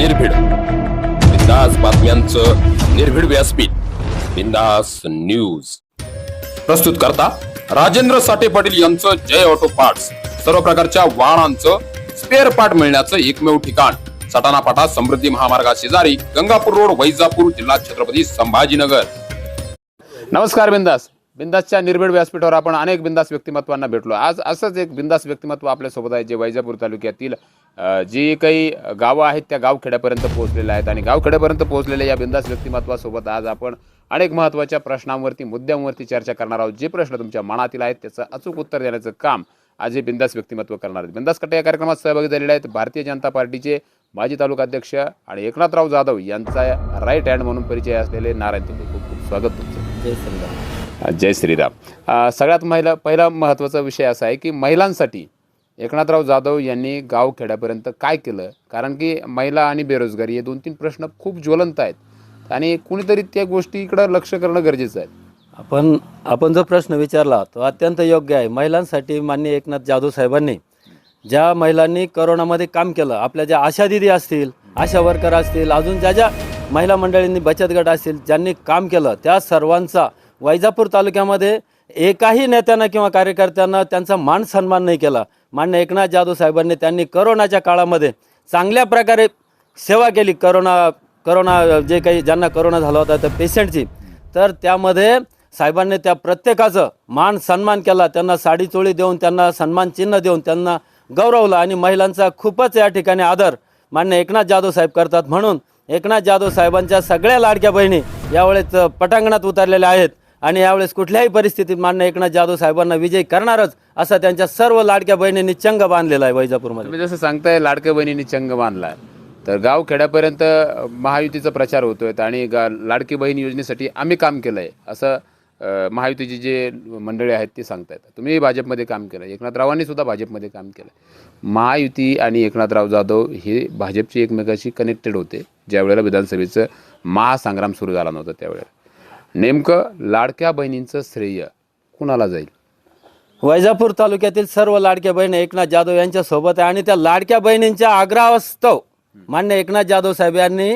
निर्भीड. बिंदास बातम्यांचं निर्भीड व्यासपीठ. बिंदास न्यूज. प्रस्तुत करता राजेंद्र साठे पाटील यांचं जय ऑटो पार्ट्स. सर्व प्रकारच्या वाहनांचं स्पेअर पार्ट मिळण्याचं एकमेव ठिकाण. सटाणा पाटा समृद्धी महामार्गा शेजारी गंगापूर रोड वैजापूर जिल्हा छत्रपती संभाजीनगर. नमस्कार बिंदास. बिंदासच्या निर्भीड व्यासपीठावर आपण अनेक बिंदास व्यक्तिमत्वांना भेटलो. आज असंच एक बिंदास व्यक्तिमत्व आपल्यासोबत आहे जे वैजापूर तालुक्यातील जी काही गावं आहेत त्या गावखेड्यापर्यंत पोहोचलेल्या आहेत आणि गावखेड्यापर्यंत पोहोचलेल्या या बिंदास व्यक्तिमत्वासोबत आज आपण अनेक महत्त्वाच्या प्रश्नांवरती मुद्द्यांवरती चर्चा करणार आहोत. जे प्रश्न तुमच्या मनातील आहेत त्याचं अचूक उत्तर देण्याचं काम आज हे बिंदास व्यक्तिमत्व करणार आहेत. बिंदास कट्टे या कार्यक्रमात सहभागी झालेले आहेत भारतीय जनता पार्टीचे माजी तालुका अध्यक्ष आणि एकनाथराव जाधव यांचा राईट हँड म्हणून परिचय असलेले नारायण तुमचे खूप खूप स्वागत तुमचं. जय श्रीराम. जय श्रीराम. सगळ्यात महिला पहिला महत्त्वाचा विषय असा आहे की महिलांसाठी एकनाथराव जाधव यांनी गाव खेड्यापर्यंत काय केलं? कारण की महिला आणि बेरोजगारी हे दोन तीन प्रश्न खूप ज्वलंत आहेत. आणि कुणीतरी त्या गोष्टीकडं लक्ष करणं गरजेचं आहे. आपण आपण जो प्रश्न विचारला तो अत्यंत योग्य आहे. महिलांसाठी माननीय एकनाथ जाधव साहेबांनी ज्या महिलांनी करोनामध्ये काम केलं आपल्या ज्या आशा दिदी असतील आशा वर्कर असतील अजून ज्या ज्या महिला मंडळींनी बचत गट असतील ज्यांनी काम केलं त्या सर्वांचा वैजापूर तालुक्यामध्ये एकाही नेत्यानं किंवा कार्यकर्त्यांना त्यांचा मान सन्मान नाही केला. मान्य एकनाथ जाधव साहेबांनी त्यांनी करोनाच्या काळामध्ये चांगल्या प्रकारे सेवा केली. करोना करोना जे काही ज्यांना करोना झाला होता त्या पेशंटची. तर त्यामध्ये साहेबांनी त्या प्रत्येकाचं मान सन्मान केला. त्यांना साडी चोळी देऊन त्यांना सन्मान चिन्ह देऊन त्यांना गौरवलं आणि महिलांचा खूपच या ठिकाणी आदर मान्य एकनाथ जाधव साहेब करतात. म्हणून एकनाथ जाधव साहेबांच्या सगळ्या लाडक्या बहिणी यावेळेस पटांगणात उतरलेल्या आहेत. आणि यावेळेस कुठल्याही परिस्थितीत मान्य एकनाथ जाधव साहेबांना विजय करणारच असा त्यांच्या सर्व लाडक्या बहिणींनी चंग बांधलेला आहे वैजापूरमध्ये. तुम्ही जसं सांगताय लाडक्या बहिणींनी चंग बांधला तर गाव खेड्यापर्यंत महायुतीचा प्रचार होतोय आणि गा लाडकी बहीण योजनेसाठी आम्ही काम केलं आहे असं अ, महायुतीची जे मंडळी आहेत ते सांगतायत. तुम्ही भाजपमध्ये काम केलं एकनाथरावांनी सुद्धा भाजपमध्ये काम केलं महायुती आणि एकनाथराव जाधव हे भाजपची एकमेकाशी कनेक्टेड होते. ज्यावेळेला विधानसभेचं महासंग्राम सुरू झाला नव्हता त्यावेळेला. नेमकं लाडक्या बहिणींचं श्रेय कुणाला जाईल? वैजापूर तालुक्यातील सर्व लाडक्या बहिणी एकनाथ जाधव यांच्या सोबत आहे आणि त्या लाडक्या बहिणींच्या आग्रहास्तव मान्य एकनाथ जाधव साहेब यांनी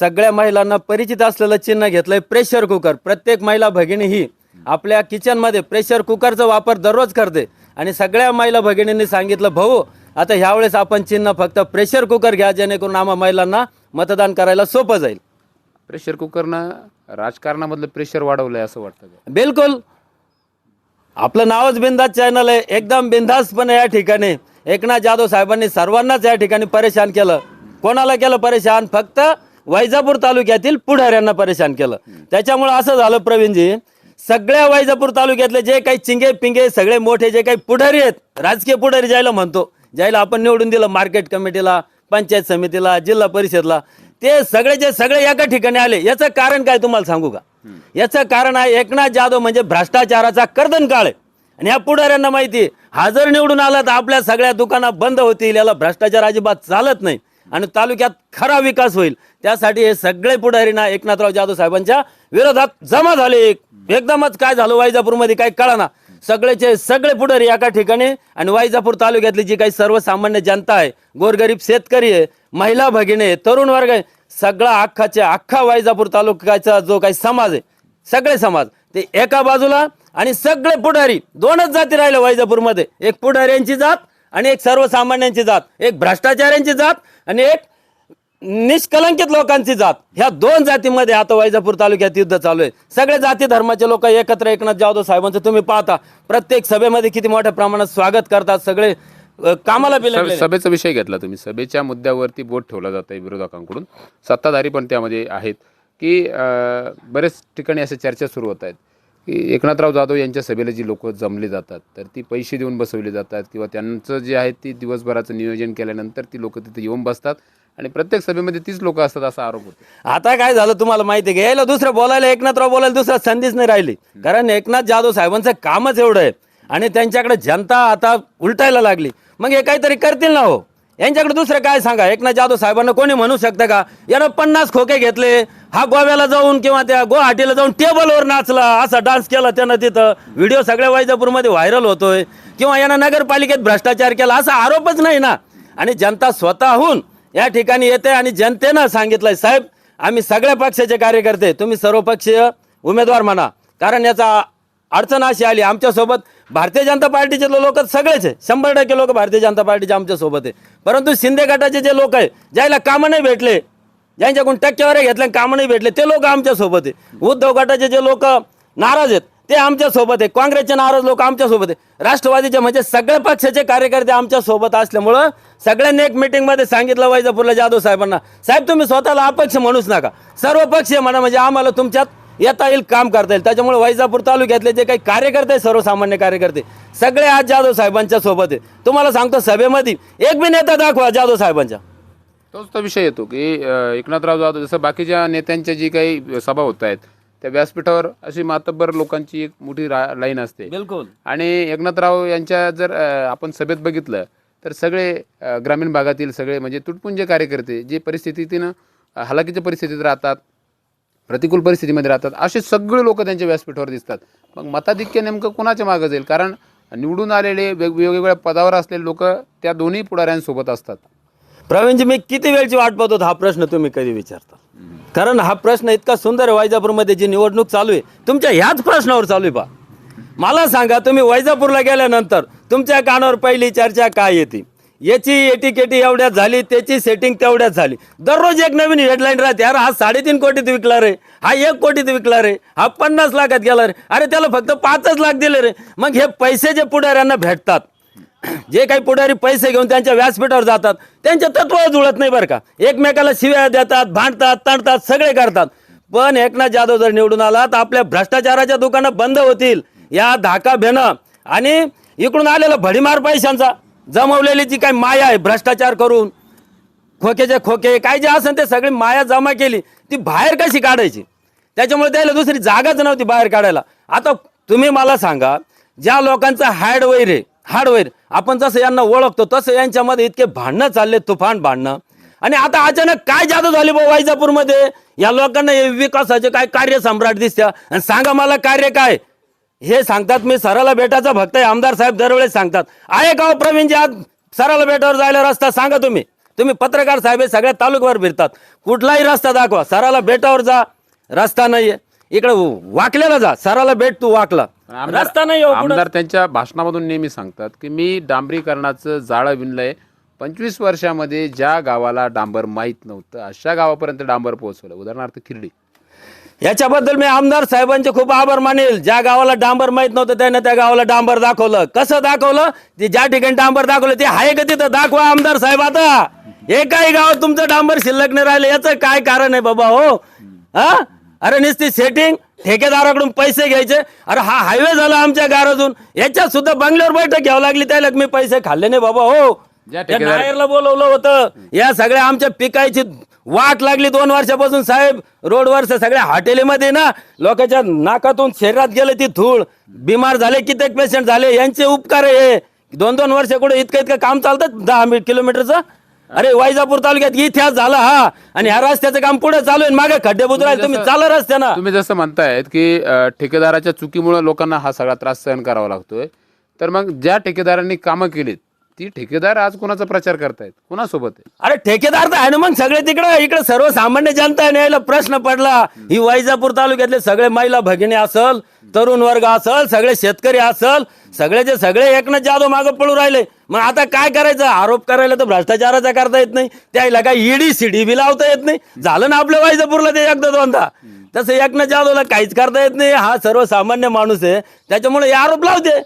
सगळ्या महिलांना परिचित असलेलं चिन्ह घेतलंय. प्रेशर कुकर प्रत्येक महिला भगिनी ही आपल्या किचनमध्ये प्रेशर कुकरचा वापर दररोज करते. आणि सगळ्या महिला भगिनींनी सांगितलं भाऊ आता ह्यावेळेस आपण चिन्ह फक्त प्रेशर कुकर घ्या जेणेकरून आम्हा महिलांना मतदान करायला सोपं जाईल. प्रेशर कुकरनं राजकारणामधलं प्रेशर वाढवलंय असं वाटतं का? बिलकुल. आपलं नावच बिंदास चॅनल आहे. एकदम बिंदासपणे या ठिकाणी. एकनाथ जाधव साहेबांनी सर्वांनाच या ठिकाणी परेशान केलं. कोणाला केलं परेशान? फक्त वैजापूर तालुक्यातील पुढाऱ्यांना परेशान केलं. त्याच्यामुळे असं झालं प्रवीणजी सगळ्या वैजापूर तालुक्यातले जे काही चिंगे पिंगे सगळे मोठे जे काही पुढारी आहेत राजकीय पुढारी ज्याला म्हणतो ज्याला आपण निवडून दिलं मार्केट कमिटीला पंचायत समितीला जिल्हा परिषदला ते सगळेचे सगळे एका ठिकाणी आले याचं कारण काय तुम्हाला सांगू का? याचं कारण आहे एकनाथ जाधव म्हणजे भ्रष्टाचाराचा कर्दन काळ आहे. आणि या पुढाऱ्यांना माहिती आहे, हा जर निवडून आला तर आपल्या सगळ्या दुकाना बंद होतील याला भ्रष्टाचार अजिबात चालत नाही. आणि तालुक्यात खरा विकास होईल. त्यासाठी हे सगळे पुढारी ना एकनाथराव जाधव साहेबांच्या विरोधात जमा झाले एकदमच काय झालं वैजापूरमध्ये काही कळाना. सगळेचे सगळे पुढारी एका ठिकाणी आणि वायजापूर तालुक्यातली जी काही सर्वसामान्य जनता आहे गोरगरीब शेतकरी आहे महिला भगिनी आहे तरुण वर्ग आहे सगळा अख्खाच्या अख्खा वायजापूर तालुक्याचा जो काही समाज आहे सगळे समाज ते एका बाजूला आणि सगळे पुढारी दोनच जाती राहिले वायजापूरमध्ये एक पुढाऱ्यांची जात आणि एक सर्वसामान्यांची जात एक भ्रष्टाचाऱ्यांची जात आणि एक निष्कलंकित लोकांची जात. ह्या दोन जातीमध्ये आता वैजापूर तालुक्यात युद्ध चालू आहे. सगळे जाती धर्माचे लोक एकत्र एकनाथ जाधव साहेबांचं तुम्ही पाहता. प्रत्येक सभेमध्ये किती मोठ्या प्रमाणात स्वागत करतात सगळे कामाला बिलगलेले. सभेचा विषय घेतला तुम्ही. सभेच्या मुद्द्यावरती बोट ठेवला जात आहे विरोधकांकडून. सत्ताधारी पण त्यामध्ये आहेत की अं, बरेच ठिकाणी अशा चर्चा सुरू होत आहेत की एकनाथराव जाधव यांच्या सभेला जी लोक जमली जातात तर ती पैसे देऊन बसवली जातात किंवा त्यांचं जे आहे ती दिवसभराचं नियोजन केल्यानंतर ती लोक तिथे येऊन बसतात. आणि प्रत्येक सभेमध्ये तीच लोक असतात असा आरोप होतो. आता काय झालं तुम्हाला माहिती आहे का? यायला दुसरं बोलायला एकनाथराव बोलायला दुसरा संधीच नाही राहिली. कारण एकनाथ जाधव साहेबांचं कामच एवढं आहे. आणि त्यांच्याकडे जनता आता उलटायला लागली. मग हे काहीतरी करतील ना हो? यांच्याकडे दुसरं काय सांगा? एकनाथ जाधव साहेबांना कोणी म्हणू शकतं का? यानं पन्नास खोके घेतले. हा गोव्याला जाऊन किंवा त्या गुवाहाटीला जाऊन टेबलवर नाचला. असा डान्स केला त्यानं तिथं. व्हिडिओ सगळ्या वैजापूरमध्ये व्हायरल होतोय. किंवा यानं नगरपालिकेत भ्रष्टाचार केला. असा आरोपच नाही ना. आणि जनता स्वतःहून या ठिकाणी येते आणि जनतेनं सांगितलंय साहेब आम्ही सगळ्या पक्षाचे कार्यकर्ते तुम्ही सर्वपक्षीय उमेदवार म्हणा. कारण याचा अडचण अशी आली आमच्यासोबत भारतीय जनता पार्टीचे लोक सगळेच आहे. शंभर टक्के लोक भारतीय जनता पार्टीचे आमच्यासोबत आहे. परंतु शिंदे गटाचे जे लोक आहे ज्याला कामं नाही भेटले ज्यांच्याकडून टक्केवारी घेतल्या आणि कामं नाही भेटले ते लोक आमच्यासोबत आहे. उद्धव गटाचे जे लोक नाराज आहेत ते आमच्यासोबत आहे. काँग्रेसचे नाराज लोक आमच्यासोबत आहे. राष्ट्रवादीचे म्हणजे सगळ्या पक्षाचे कार्यकर्ते आमच्यासोबत असल्यामुळं सगळ्यांनी एक मिटिंगमध्ये सांगितलं वैजापूरला जाधव साहेबांना. साहेब तुम्ही स्वतःला अपक्ष म्हणूच नका. सर्व पक्षीय म्हणा म्हणजे आम्हाला तुमच्यात येता येईल काम करता येईल. त्याच्यामुळे वैजापूर तालुक्यातले जे काही कार्यकर्ते सर्वसामान्य कार्यकर्ते सगळे आज जाधव साहेबांच्या सोबत आहे तुम्हाला सांगतो सभेमध्ये एक बी नेता दाखवा जाधव साहेबांच्या. तोच तो विषय येतो की एकनाथराव जाधव जसं बाकीच्या नेत्यांच्या जी काही सभा होत आहेत त्या व्यासपीठावर अशी मातब्बर लोकांची एक मोठी रा लाईन असते. बिलकुल. आणि एकनाथराव यांच्या जर अ, आपण सभेत बघितलं तर सगळे अ, ग्रामीण भागातील सगळे म्हणजे तुटपुंजे कार्यकर्ते जे परिस्थितीनं अ, हलाखीच्या परिस्थितीत राहतात प्रतिकूल परिस्थितीमध्ये राहतात असे सगळे लोक त्यांच्या व्यासपीठावर दिसतात. मग मताधिक्य नेमकं कोणाच्या मागं जाईल? कारण निवडून आलेले वेग वेगवेगळ्या पदावर असलेले लोक त्या दोन्ही पुढाऱ्यांसोबत असतात. प्रवीणजी मी किती वेळची वाट पाहतो हा प्रश्न तुम्ही कधी विचारता? कारण हा प्रश्न इतका सुंदर आहे वैजापूरमध्ये जी निवडणूक चालू आहे. तुमच्या ह्याच प्रश्नावर चालू आहे बा मला सांगा तुम्ही वैजापूरला गेल्यानंतर तुमच्या कानावर पहिली चर्चा काय येते? याची एटीकेटी एवढ्यात झाली त्याची सेटिंग तेवढ्यात झाली. दररोज एक नवीन हेडलाईन राहते. अरे हा साडेतीन कोटीत विकला रे. हा एक कोटीत विकला रे. हा पन्नास लाखात गेला रे. अरे त्याला फक्त पाचच लाख दिले रे. मग हे पैसे जे पुढाऱ्यांना भेटतात जे काही पुढारी पैसे घेऊन त्यांच्या व्यासपीठावर जातात त्यांच्या तत्व जुळत नाही बरं का. एकमेकाला शिव्या देतात भांडतात तणतात सगळे करतात. पण एकनाथ जाधव जर निवडून आला तर आपल्या भ्रष्टाचाराच्या दुकानं बंद होतील. या धाका भेणं आणि इकडून आलेला भडीमार पैशांचा जमवलेली जी काही माया आहे भ्रष्टाचार करून खोकेचे खोके काय जे असेल ते सगळी माया जमा केली ती बाहेर कशी काढायची? त्याच्यामुळे त्याला दुसरी जागाच नव्हती बाहेर काढायला. आता तुम्ही मला सांगा ज्या लोकांचं हार्डवेअर आहे हार्डवेअर. आपण जसं यांना ओळखतो तसं यांच्यामध्ये इतके भांडणं चालले तुफान भांडणं. आणि आता अचानक काय जादू झाली बा वैजापूरमध्ये? या लोकांना हे विकासाचे काय कार्य सम्राट दिसत्या? आणि सांगा मला कार्य काय? हे सांगतात मी सराला भेटायचा भक्त आहे आमदार साहेब दरवेळेस सांगतात. आहे का हो प्रवीणजी आज सराला बेटावर जायला रस्ता? सांगा तुम्ही. तुम्ही पत्रकार साहेब हे सगळ्या तालुक्यावर फिरतात. कुठलाही रस्ता दाखवा. सराला बेटावर जा. रस्ता नाहीये. इकडे वाकलेला जा. सराला बेट तू वाकला. आमदार- रस्ता नाही हो. आमदार त्यांच्या भाषणामधून नेहमी सांगतात की मी डांबरीकरणाचं जाळं विणलंय. पंचवीस वर्षामध्ये ज्या गावाला डांबर माहीत नव्हतं अशा गावापर्यंत डांबर पोहोचवलं. उदाहरणार्थ खिरडी. याच्याबद्दल मी आमदार साहेबांचे खूप आभार मानेल. ज्या गावाला डांबर माहीत नव्हतं त्यानं त्या गावाला डांबर दाखवलं. कसं दाखवलं? ते ज्या ठिकाणी डांबर दाखवलं ते आहे का तिथं? दाखवा आमदार साहेब आता. एकाही गावात तुमचं डांबर शिल्लक नाही राहिलं. याचं काय कारण आहे बाबा हो? हा? अरे नुसती सेटिंग ठेकेदाराकडून पैसे घ्यायचे. अरे हा हायवे झाला आमच्या गारातून याच्यात सुद्धा बंगल्यावर बैठक घ्यावं लागली त्याला मी पैसे खाल्ले नाही बाबा हो. ज्या त्या ठेकेदार- नायरला बोलवलं होतं. या सगळ्या आमच्या पिकायची वाट लागली दोन वर्षापासून. साहेब रोडवर सगळ्या हॉटेलीमध्ये ना लोकांच्या नाकातून शरीरात गेले ती धूळ. बिमार झाले कित्येक पेशंट झाले. यांचे उपकार आहे हे. दोन दोन वर्ष कुठे इतकं इतकं काम चालतं? दहा मिनिट किलोमीटरचं? अरे वैजापूर तालुक्यात इतिहास झाला हा. आणि ह्या रस्त्याचं काम पुढे चालू आहे मागे खड्डे बुजरायला तुम्ही चाला रस्त्यानं. तुम्ही जसं म्हणतायत की अ, ठेकेदाराच्या चुकीमुळे लोकांना हा सगळा त्रास सहन करावा लागतोय. तर मग ज्या ठेकेदारांनी कामं केलीत ती ठेकेदार आज कोणाचा प्रचार करतायत? कोणासोबत आहे? अरे ठेकेदार तर आहे ना मग. सगळे तिकडे इकडे सर्वसामान्य जनता आहे प्रश्न पडला. ही वैजापूर तालुक्यातले सगळे महिला भगिनी असल तरुण वर्ग असल सगळे शेतकरी असल सगळेचे सगळे एकनाथ जाधव मागं पळू राहिले. मग आता काय करायचं? आरोप करायला तर भ्रष्टाचाराचा करता येत नाही. त्याला काय ईडी सीडी बी लावता येत नाही. झालं ना आपल्या वैजापूरला ते एकदा दोनदा. तसं एकनाथ जाधवला काहीच करता येत नाही. हा सर्वसामान्य माणूस आहे. त्याच्यामुळे हे आरोप लावते.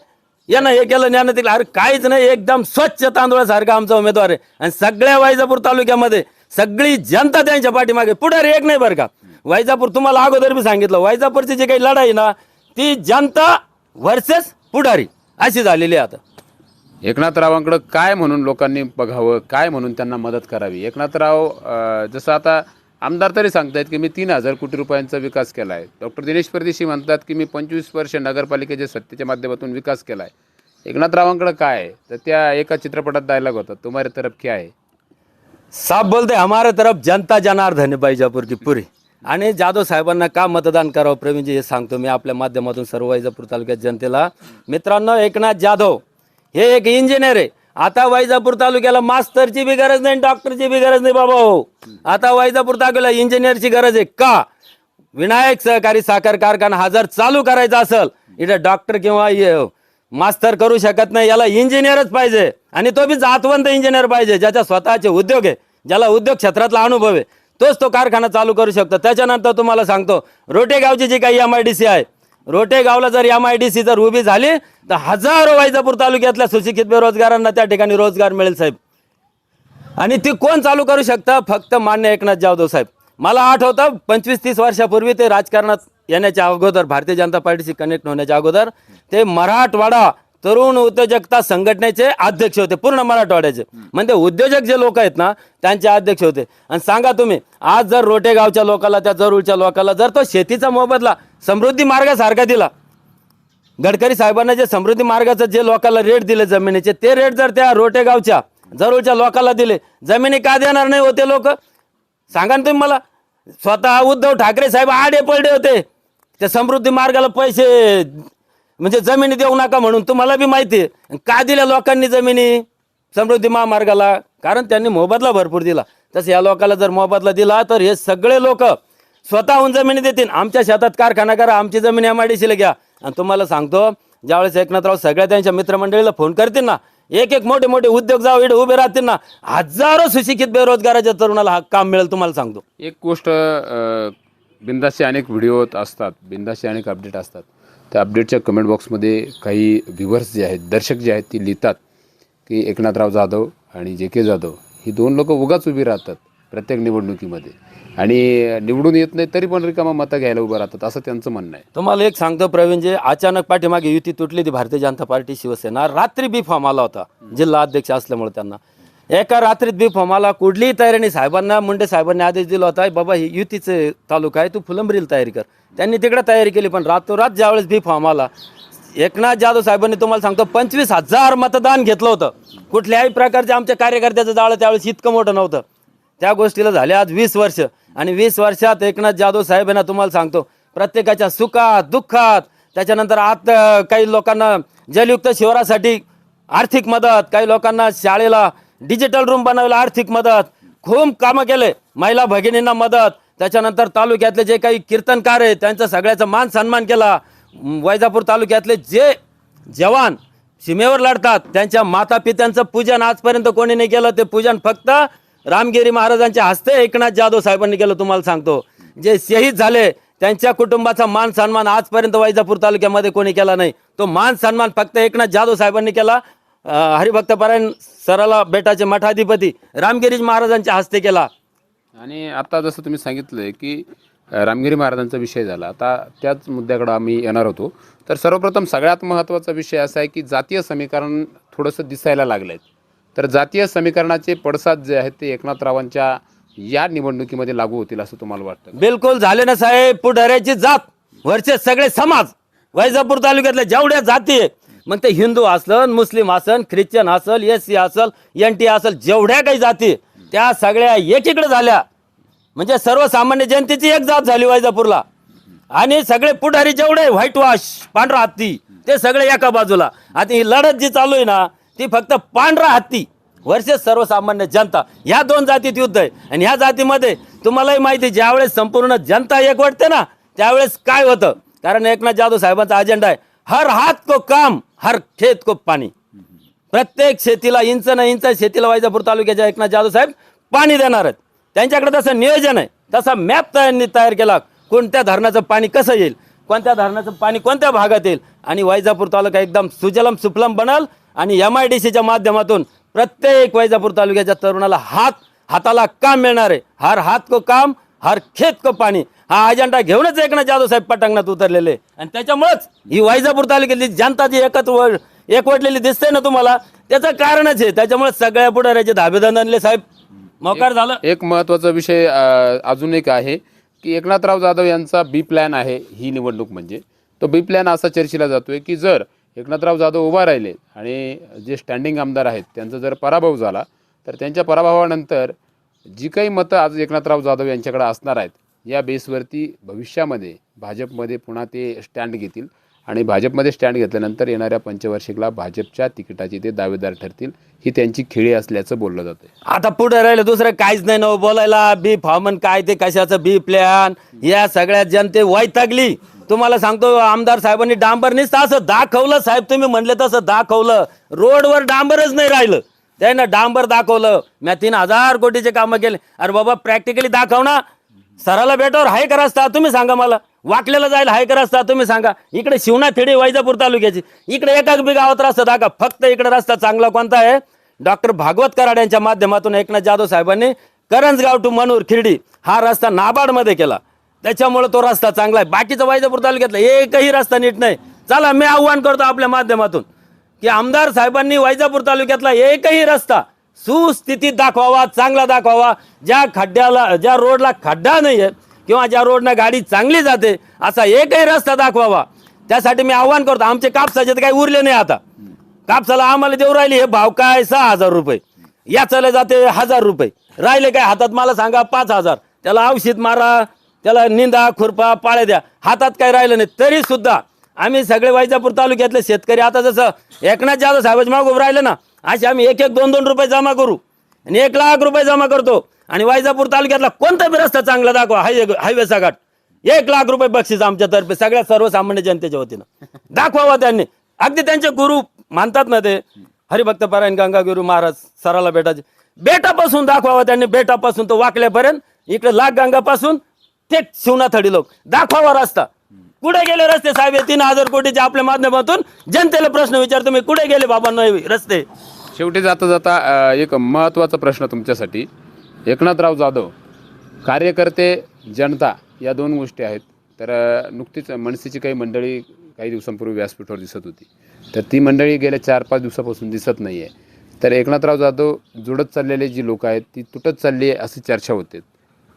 यानं हे केलं ज्ञान दिलं अरे काहीच नाही एकदम स्वच्छ तांदूळासारखा आमचा उमेदवार आहे. आणि सगळ्या वैजापूर तालुक्यामध्ये सगळी जनता त्यांच्या पाठीमागे. पुढे एक नाही बरं का? वैजापूर तुम्हाला अगोदर मी सांगितलं वैजापूरची जी काही लढाई ना ती जनता वर्सेस पुढारी. अशी झालेली आहे आता. एकनाथरावांकडं काय म्हणून लोकांनी बघावं? काय म्हणून त्यांना मदत करावी? एकनाथराव जसं आता आमदार तरी सांगतायत की मी तीन हजार कोटी रुपयांचा विकास केला आहे डॉक्टर दिनेश परदेशी म्हणतात की मी पंचवीस वर्ष नगरपालिकेच्या सत्तेच्या माध्यमातून विकास केला आहे एकनाथरावांकडं काय आहे? तर त्या एका चित्रपटात डायलॉग होता तुम्हारे तरफ क्या आहे? साफ बोलते हमारे तरफ जनता जनार्दन है बैजापूर की पुरी. आणि जाधव साहेबांना का मतदान करावं? प्रवीणजी हे सांगतो मी आपल्या माध्यमातून सर्व वैजापूर तालुक्यात जनतेला. मित्रांनो एकनाथ जाधव हे एक इंजिनियर आहे. आता वैजापूर तालुक्याला मास्तरची बी गरज नाही डॉक्टरची बी गरज नाही बाबा हो. आता वैजापूर तालुक्याला इंजिनियरची गरज आहे का? विनायक सहकारी साखर कारखाना हा जर चालू करायचा असेल इथं डॉक्टर किंवा मास्तर करू शकत नाही याला इंजिनियरच पाहिजे. आणि तो बी जातवंत इंजिनियर पाहिजे ज्याच्या स्वतःचे उद्योग आहे ज्याला उद्योग क्षेत्रातला अनुभव आहे. तोच तो कारखाना चालू करू शकतो. त्याच्यानंतर तुम्हाला सांगतो रोटेगावची जी काही एम आय डी सी आहे रोटेगावला जर एम आय डी सी जर उभी झाली तर हजारो वैजापूर तालुक्यातल्या सुशिक्षित बेरोजगारांना त्या ठिकाणी रोजगार मिळेल साहेब. आणि ती कोण चालू करू शकतं? फक्त मान्य एकनाथ जाधव साहेब. मला आठवतं पंचवीस तीस वर्षापूर्वी ते राजकारणात येण्याच्या अगोदर भारतीय जनता पार्टीशी कनेक्ट होण्याच्या अगोदर ते मराठवाडा तरुण उद्योजकता संघटनेचे अध्यक्ष होते पूर्ण मराठवाड्याचे. म्हणजे उद्योजक जे लोक आहेत ना त्यांचे अध्यक्ष होते. आणि सांगा तुम्ही आज जर रोटेगावच्या लोकाला त्या जरूरच्या लोकांना जर तो शेतीचा मोबदला समृद्धी मार्गासारखा दिला गडकरी साहेबांना जे समृद्धी मार्गाचं जे लोकांना रेट दिले जमिनीचे ते रेट जर त्या रोटेगावच्या जरूरच्या लोकांना दिले जमिनी का देणार नाही होते लोक? सांगा ना तुम्ही मला. स्वतः उद्धव ठाकरे साहेब आडे पडले होते. त्या समृद्धी मार्गाला पैसे म्हणजे जमिनी देऊ नका म्हणून तुम्हाला बी माहिती आहे. का दिल्या लोकांनी जमिनी? समृद्धी महामार्गाला. कारण त्यांनी मोबदला भरपूर दिला. तसं या लोकाला जर मोबदला दिला तर हे सगळे लोक स्वतःहून जमिनी देतील. आमच्या शेतात कारखाना करा आमची जमीन एम आय डी सीला घ्या. आणि तुम्हाला सांगतो ज्यावेळेस एकनाथराव सगळ्या त्यांच्या मित्रमंडळीला फोन करतील ना एक एक मोठे मोठे उद्योग जाऊ इडे उभे राहतील ना हजारो सुशिक्षित बेरोजगाराच्या तरुणाला हा काम मिळेल तुम्हाला सांगतो. एक गोष्ट अ, बिंदासचे अनेक व्हिडिओ असतात बिंदासचे अनेक अपडेट असतात. त्या अपडेटच्या कमेंट बॉक्समध्ये काही व्ह्युअर्स जे आहेत दर्शक जे आहेत ते लिहितात की एकनाथराव जाधव आणि जे के जाधव ही दोन लोक उगाच उभी राहतात प्रत्येक निवडणुकीमध्ये. आणि निवडून येत नाही तरी पण रिकामा मतं घ्यायला उभं राहतात असं त्यांचं म्हणणं आहे. तुम्हाला एक सांगतो प्रवीण जे अचानक पाठीमागे युती तुटली ती भारतीय जनता पार्टी शिवसेना. रात्री बी फॉर्म आला होता जिल्हा अध्यक्ष असल्यामुळे त्यांना. एका रात्रीत बी आम्हाला आला कुठलीही तयारी नाही. साहेबांना मुंडे साहेबांनी आदेश दिला होता बाबा ही युतीचे तालुका आहे तू फुलंबरील तयारी कर. त्यांनी तिकडे तयारी केली पण रातोरात ज्यावेळेस बी आम्हाला आला एकनाथ जाधव साहेबांनी तुम्हाला सांगतो पंचवीस हजार मतदान घेतलं होतं. कुठल्याही प्रकारचे आमच्या कार्यकर्त्याचं जाळं त्यावेळेस इतकं मोठं नव्हतं. त्या गोष्टीला झाले आज वीस वर्ष. आणि वीस वर्षात एकनाथ जाधव साहेबांना तुम्हाला सांगतो प्रत्येकाच्या सुखात दुःखात त्याच्यानंतर आत काही लोकांना जलयुक्त शिवारासाठी आर्थिक मदत काही लोकांना शाळेला डिजिटल रूम बनवला आर्थिक मदत. खूप कामं केले. महिला भगिनींना मदत. त्याच्यानंतर तालुक्यातले जे काही कीर्तनकार आहेत त्यांचा सगळ्याचा मान सन्मान केला. वैजापूर तालुक्यातले जे जवान सीमेवर लढतात त्यांच्या माता पित्यांचं पूजन आजपर्यंत कोणी नाही केलं. ते पूजन फक्त रामगिरी महाराजांच्या हस्ते एकनाथ जाधव साहेबांनी केलं तुम्हाला सांगतो. जे शहीद झाले त्यांच्या कुटुंबाचा मान सन्मान आजपर्यंत वैजापूर तालुक्यामध्ये कोणी केला नाही. तो मान सन्मान फक्त एकनाथ जाधव साहेबांनी केला. हरिभक्तपरायण सराला बेटाचे मठाधिपती रामगिरी महाराजांच्या हस्ते केला. आणि आता जसं तुम्ही सांगितलं की रामगिरी महाराजांचा विषय झाला. आता त्याच मुद्द्याकडं आम्ही येणार होतो. तर सर्वप्रथम सगळ्यात महत्त्वाचा विषय असा आहे की जातीय समीकरण थोडंसं दिसायला लागलं आहे तर जातीय समीकरणाचे पडसाद जे आहेत ते एकनाथरावांच्या या निवडणुकीमध्ये लागू होतील असं तुम्हाला वाटतं बिलकुल झाले ना साहेब. पुढाऱ्याची जात. वरचे सगळे समाज. वैजापूर तालुक्यातल्या जेवढ्या जाती आहे, मग ते हिंदू असल मुस्लिम असल ख्रिश्चन असल एस सी असल एन टी असल जेवढ्या काही जाती त्या सगळ्या एकीकडे झाल्या. म्हणजे सर्वसामान्य जनतेची एक जात झाली वैजापूरला. आणि सगळे पुढारी जेवढे व्हाईट वॉश पांढरा हत्ती ते सगळे एका बाजूला. आता ही लढत जी चालू आहे ना ती फक्त पांढरा हत्ती वर्षे सर्वसामान्य जनता. ह्या दोन जातीत युद्ध आहे. आणि ह्या जातीमध्ये तुम्हालाही माहिती ज्यावेळेस संपूर्ण जनता एकवटते ना त्यावेळेस काय होतं? कारण एकनाथ जाधव साहेबांचा अजेंडा आहे. हर हात को काम हर खेत को पाणी प्रत्येक शेतीला इंच ना इंच शेतीला वैजापूर तालुक्याच्या एकनाथ जाधव साहेब पाणी देणार आहेत. त्यांच्याकडे तसं नियोजन आहे. तसा मॅप त्यांनी तयार केला. कोणत्या धरणाचं पाणी कसं येईल कोणत्या धरणाचं पाणी कोणत्या भागात येईल आणि वैजापूर तालुका एकदम सुजलम सुफलम बनल आणि एम आय डी सीच्या माध्यमातून प्रत्येक वैजापूर तालुक्याच्या तरुणाला हात हाताला काम मिळणार आहे. हर हात को काम हर खेत को पाणी. हा अजेंडा घेऊनच एकनाथ जाधव साहेब पटांगणात उतरलेले. आणि त्याच्यामुळेच ही वैजापूर तालुक्यातली जनता जी एकत्र एकवटलेली दिसते ना तुम्हाला? त्याचं कारणच आहे त्याच्यामुळे सगळ्या पुढाऱ्याचे धाबेदान आणले साहेब. मोकार झालं. एक महत्त्वाचा विषय अजून एक आहे की एकनाथराव जाधव यांचा बी प्लॅन आहे ही निवडणूक म्हणजे. तो बी प्लॅन असा चर्चेला जातोय की जर एकनाथराव जाधव उभा राहिले आणि जे स्टँडिंग आमदार आहेत त्यांचा जर पराभव झाला तर त्यांच्या पराभवानंतर जी काही मतं आज एकनाथराव जाधव यांच्याकडे असणार आहेत या बेसवरती भविष्यामध्ये भाजपमध्ये पुन्हा ते स्टँड घेतील आणि भाजपमध्ये स्टँड घेतल्यानंतर येणाऱ्या पंचवार्षिकला भाजपच्या तिकिटाची ते दावेदार ठरतील ही त्यांची खेळी असल्याचं बोललं जातं आता पुढे राहिलं दुसरं काहीच नाही ना बोलायला बी फॉर्मन काय ते कशाचं बी प्लॅन या सगळ्या जनते वैतागली. तुम्हाला सांगतो आमदार साहेबांनी डांबर नाही असं दाखवलं साहेब तुम्ही म्हणले तसं दाखवलं. रोडवर डांबरच नाही राहिलं. त्यानं डांबर दाखवलं. मी तीन हजार कोटीचे कामं केले. अरे बाबा प्रॅक्टिकली दाखव ना. सराला बेटावर हाय का रस्ता तुम्ही सांगा मला. वाकलेला जाईल हाय का रस्ता तुम्ही सांगा. इकडे शिवना थेडी वैजापूर तालुक्याची. इकडे एकाच बी गावात रस्ता दाखवा. फक्त इकडे रस्ता चांगला कोणता आहे? डॉक्टर भागवत कराड यांच्या माध्यमातून एकनाथ जाधव साहेबांनी करंजगाव टू मनूर खिर्डी हा रस्ता नाबार्डमध्ये केला. त्याच्यामुळे तो रस्ता चांगला आहे. बाकीचा वैजापूर तालुक्यातला एकही रस्ता नीट नाही. चला मी आव्हान करतो आपल्या माध्यमातून. की आमदार साहेबांनी वैजापूर तालुक्यातला एकही रस्ता सुस्थितीत दाखवावा चांगला दाखवावा. ज्या खड्ड्याला ज्या रोडला खड्डा नाही आहे किंवा ज्या रोडनं गाडी चांगली जाते असा एकही रस्ता दाखवावा. त्यासाठी मी आव्हान करतो. आमचे कापसाचे तर काही उरले नाही आता. कापसाला आम्हाला देऊ राहिले हे भाव काय? सहा हजार रुपये. याचाला जाते हजार रुपये. राहिले काय हातात? मला सांगा पाच हजार. त्याला औषध मारा त्याला निंदा खुरपा पाळ्या द्या. हातात काय राहिलं नाही तरी सुद्धा आम्ही सगळे वैजापूर तालुक्यातले शेतकरी. आता जसं एकनाथ जाधव साहेबांच्या मागं उभं राहिलं ना असे आम्ही एक एक दोन दोन रुपये जमा करू आणि एक लाख रुपये जमा करतो. आणि वैजापूर तालुक्यातला कोणता बी रस्ता चांगला दाखवा हायवे हायवे सगाट एक लाख रुपये बक्षीस आमच्यातर्फे सगळ्या सर्वसामान्य जनतेच्या वतीनं. दाखवावा त्यांनी. अगदी त्यांचे गुरु मानतात ना ते. हरिभक्त परायण गंगा गुरु महाराज सराला बेटाचे. बेटापासून दाखवावा त्यांनी. बेटापासून तो वाकल्यापर्यंत इकडे लाख गंगापासून ते शिवनाथडी लोक. दाखवावा रस्ता. कुठे गेले रस्ते साहेब? हे तीन हजार कोटीच्या आपल्या माध्यमातून जनतेला प्रश्न विचारतो मी कुठे गेले बाबा नाही रस्ते? शेवटी जाता जाता अ, एक महत्त्वाचा प्रश्न तुमच्यासाठी. एकनाथराव जाधव कार्यकर्ते जनता या दोन गोष्टी आहेत. तर अ, नुकतीच मनसेची काही मंडळी काही दिवसांपूर्वी व्यासपीठावर दिसत होती. तर ती मंडळी गेल्या चार पाच दिवसापासून दिसत नाही आहे तर एकनाथराव जाधव जुडत चाललेले जी लोक आहेत ती तुटत चालली आहे अशी चर्चा होते.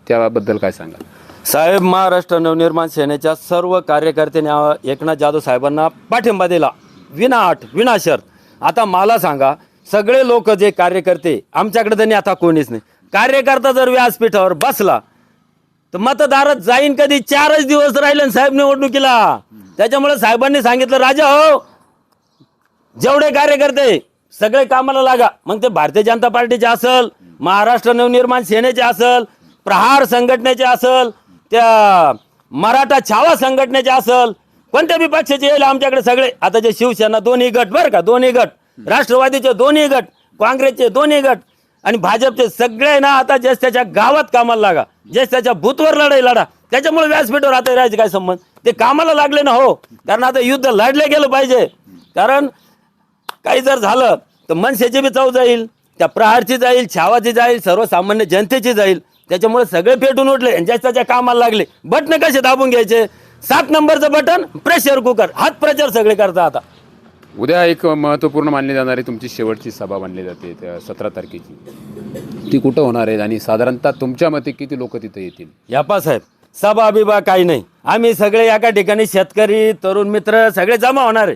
त्याबद्दल काय सांगा साहेब महाराष्ट्र नवनिर्माण सेनेच्या सर्व कार्यकर्त्यांनी एकनाथ जाधव साहेबांना पाठिंबा दिला. विनाट विनाशर्त. आता मला सांगा सगळे लोक जे कार्यकर्ते आमच्याकडे त्यांनी आता कोणीच नाही. कार्यकर्ता जर व्यासपीठावर बसला तर मतदारात जाईन कधी? चारच दिवस राहिले साहेब निवडणुकीला. त्याच्यामुळे साहेबांनी सांगितलं राजा हो जेवढे कार्यकर्ते सगळे कामाला लागा. मग ते भारतीय जनता पार्टीचे असल महाराष्ट्र नवनिर्माण सेनेचे असल प्रहार संघटनेचे असल त्या मराठा छावा संघटनेचे असल कोणत्या बी पक्षाचे येईल आमच्याकडे सगळे. आता जे शिवसेना दोन्ही गट बरं का दोन्ही गट राष्ट्रवादीचे दोन्ही गट काँग्रेसचे दोन्ही गट आणि भाजपचे सगळे ना आता जस त्याच्या गावात कामाला लागा. जस त्याच्या भूतवर लढाई लढा. त्याच्यामुळे व्यासपीठावर आता राहायचे काय संबंध? ते कामाला लागले ना हो. कारण आता युद्ध लढले गेलं पाहिजे. कारण काही जर झालं तर मनसेची बी चव जाईल त्या प्रहारची जाईल छावाची जाईल सर्वसामान्य जनतेची जाईल. त्याच्यामुळे सगळे पेटून उठले आणि ज्याच्या त्याच्या कामाला लागले. बटन कसे दाबून घ्यायचे? सात नंबरचं बटन प्रेशर कुकर हात प्रचार सगळे करता आता. उद्या एक महत्त्वपूर्ण मानली जाणारी तुमची शेवटची सभा मानली जाते त्या सतरा तारखेची. ती कुठं होणार आहे आणि साधारणतः तुमच्या मते किती लोक तिथे येतील? यापा साहेब सभा बिबा काही नाही. आम्ही सगळे एका ठिकाणी शेतकरी तरुण मित्र सगळे जमा होणार आहे.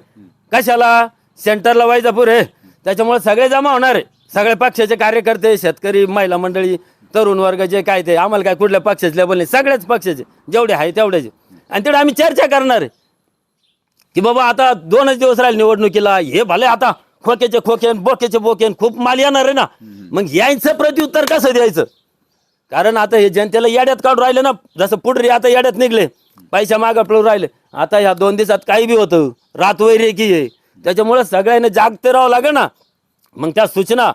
कशाला? सेंटरला वैजापूर आहे. त्याच्यामुळे सगळे जमा होणार आहे. सगळे पक्षाचे कार्यकर्ते शेतकरी महिला मंडळी तरुण वर्ग जे काय ते आम्हाला काय कुठल्या पक्षाचे लेबल नाही. सगळ्याच पक्षाचे जेवढे आहे तेवढ्याचे आणि तेवढे आम्ही चर्चा करणार आहे. की बाबा आता दोनच दिवस राहिले निवडणुकीला हे भले आता खोक्याचे खोकेन बोकेचे बोकेन खूप माल येणार आहे ना. मग यायचं प्रत्युत्तर कसं द्यायचं? कारण आता हे जनतेला येड्यात काढून राहिले ना. जसं पुढे आता येड्यात निघले पैसा मागं पळून राहिले. आता ह्या दोन दिवसात काही बी होतं. रात वैरे की आहे. त्याच्यामुळे सगळ्यांना जागते राहावं लागेल ना. मग त्या सूचना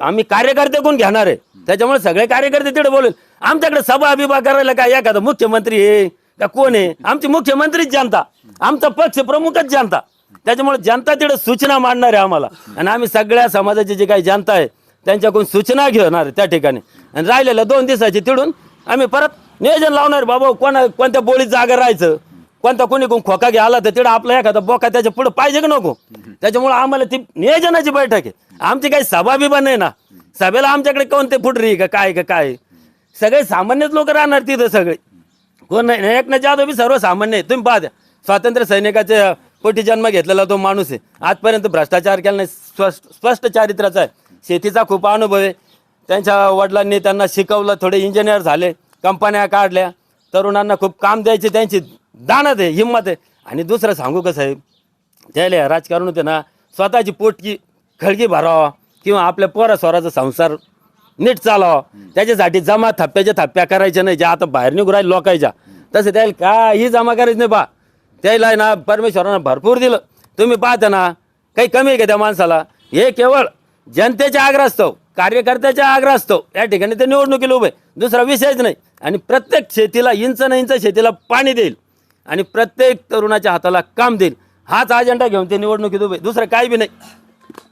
आम्ही कार्यकर्ते कोण घेणार आहे. त्याच्यामुळे सगळे कार्यकर्ते तिकडे बोलेल आमच्याकडे सभा बिभा करायला काय एखादा मुख्यमंत्री आहे? का कोण आहे? आमची मुख्यमंत्रीच जनता. आमचा पक्ष प्रमुखच जनता. त्याच्यामुळे जनता तिकडे सूचना मांडणार आहे आम्हाला. आणि आम्ही सगळ्या समाजाची जी काही जनता आहे त्यांच्याकडून सूचना घेणार आहे त्या ठिकाणी. आणि राहिलेल्या दोन दिवसाची तिडून आम्ही परत नियोजन लावणार बाबा कोणा कोणत्या बोळीत जागा राहायचं? कोणता कोणी कोण खोका घ्या आला तर तिथं आपला एखादा बोका त्याच्या पुढे पाहिजे की नको. त्याच्यामुळे आम्हाला ती नियोजनाची बैठक आहे. आमची काही सभा बिभा नाही ना. सभेला आमच्याकडे कोणते फुटरी का काय का काय सगळे सामान्यच लोक राहणार तिथं सगळे. कोण नाही? एकनाथ जाधव बी सर्वसामान्य आहे. तुम्ही पाहता स्वातंत्र्य सैनिकाचे कोटी जन्म घेतलेला तो माणूस आहे. आजपर्यंत भ्रष्टाचार केला नाही स्पष्ट स्पष्ट चारित्र्याचा आहे. शेतीचा खूप अनुभव आहे. त्यांच्या वडिलांनी त्यांना शिकवलं थोडे इंजिनियर झाले. कंपन्या काढल्या. तरुणांना खूप काम द्यायचे त्यांची. दानत आहे हिंमत आहे. आणि दुसरं सांगू का साहेब? त्याला राजकारण होते ना स्वतःची पोटकी खळगी भरावा किंवा आपल्या पोरा स्वराचा संसार नीट चालावा. त्याच्यासाठी जमा थप्प्याच्या थप्प्या करायच्या नाही ज्या आता बाहेर निघू राहील लोकांच्या. तसं त्याला काही जमा करायचं नाही बा. त्याला ना परमेश्वरानं भरपूर दिलं. तुम्ही पाहता ना काही कमी आहे का त्या माणसाला? हे केवळ जनतेच्या आग्रहास्तव कार्यकर्त्याच्या आग्रहास्तव. या ठिकाणी ते निवडणुकीला उभे दुसरा विषयच नाही. आणि प्रत्येक शेतीला इंच न इंच शेतीला पाणी देईल. आणि प्रत्येक तरुणाच्या हाताला काम देईल. हाच अजेंडा घेऊन ते निवडणुकीत उभे. दुसरं काही बी नाही.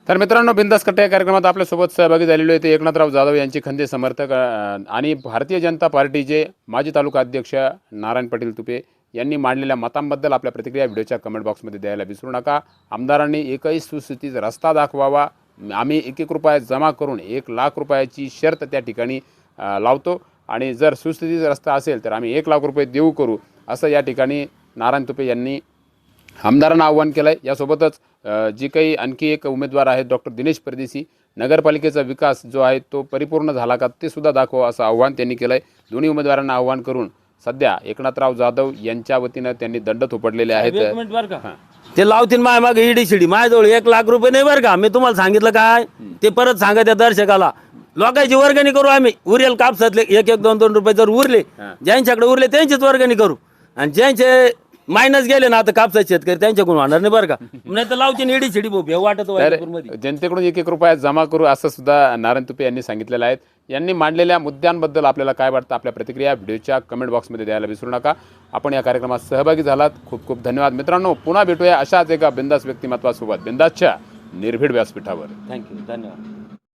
तर मित्रांनो बिंदास कट्टा या कार्यक्रमात आपल्यासोबत सहभागी झालेले होते एकनाथराव जाधव यांचे खंदे समर्थक आणि भारतीय जनता पार्टीचे माजी तालुका अध्यक्ष नारायण पाटील तुपे यांनी मांडलेल्या मतांबद्दल आपल्या प्रतिक्रिया व्हिडिओच्या कमेंट बॉक्समध्ये द्यायला विसरू नका. आमदारांनी एकही सुस्थितीत रस्ता दाखवावा. आम्ही एक एक रुपया जमा करून एक लाख रुपयाची शर्त त्या ठिकाणी लावतो. आणि जर सुस्थितीचा रस्ता असेल तर आम्ही एक लाख रुपये देऊ करू. असं या ठिकाणी नारायण तुपे यांनी आमदारांना आव्हान केलं आहे यासोबतच जी काही आणखी एक उमेदवार आहेत डॉक्टर दिनेश परदेशी नगरपालिकेचा विकास जो आहे तो परिपूर्ण झाला का ते सुद्धा दाखवा असं आव्हान त्यांनी केलं आहे दोन्ही उमेदवारांना आव्हान करून सध्या एकनाथराव जाधव यांच्या वतीनं त्यांनी दंड थोपटलेले आहेत. ते लावतील माय मागे ईडी शिडी माझ्याजवळ एक लाख रुपये नाही बरं का. मी तुम्हाला सांगितलं काय? ते परत सांगा त्या दर्शकाला. लोकांची वर्गणी करू आम्ही. उरेल कापसातले एक एक दोन दोन रुपये जर उरले ज्यांच्याकडे उरले त्यांचीच वर्गणी करू. आणि ज्यांचे मायनस गेले ना आता कापसाचे शेतकरी त्यांच्याकडून होणार नाही बरं का. नाही तर लावतील ईडी शिडी भेव वाटत जनतेकडून एक एक रुपया जमा करू असं सुद्धा नारायण तुपे यांनी सांगितलेलं आहे. यांनी मांडलेल्या मुद्द्यांबद्दल आपल्याला काय वाटतं आपल्या प्रतिक्रिया व्हिडिओच्या कमेंट बॉक्समध्ये द्यायला विसरू नका. आपण या कार्यक्रमात सहभागी झालात. खूप खूप धन्यवाद. मित्रांनो पुन्हा भेटूया अशाच एका बिंदास व्यक्तिमत्वासोबत बिंदासच्या निर्भीड व्यासपीठावर. थँक्यू धन्यवाद.